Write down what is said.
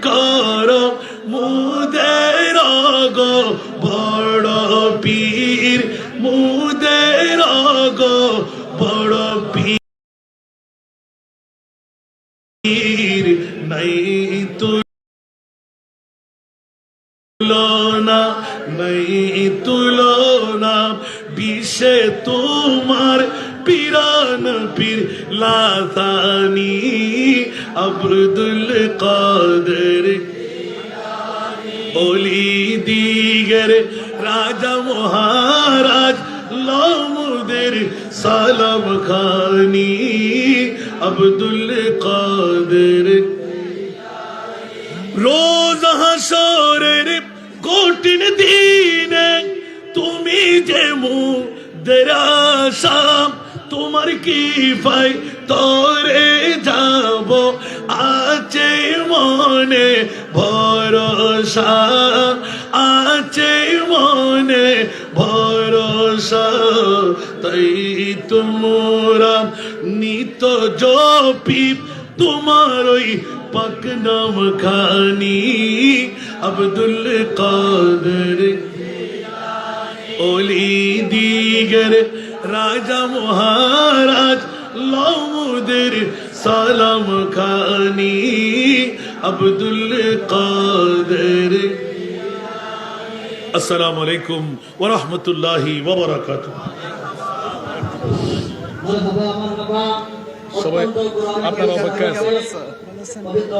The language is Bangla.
কর মুদের গো বড় পীর মুদের গো বড় পীর নাই তুলনা নাই তুলনা। বিষে তোমার পিরান পীর লাতানি, আব্দুল কাদের। বলি দিগের রাজা মহারাজ, লামুদের সালাম খানি, আব্দুল কাদের। রোজ হাসরের কঠিন দিনে তুমি যে আশা তোমার কি পাই তরে যাব। আছে মনে ভরসা, আছে মনে ভরসা। তাই তোমরা নিত জপি তোমার ওই পাক নাম খানি আব্দুল কাদের দিগর রাজা মহারাজ লাউদের সালাম খানি আব্দুল কাদের। আসসালামু আলাইকুম ওয়া রাহমাতুল্লাহি ওয়া বারাকাতুহু। সবাই, আপনার অপেক্ষায় আছে। পবিত্র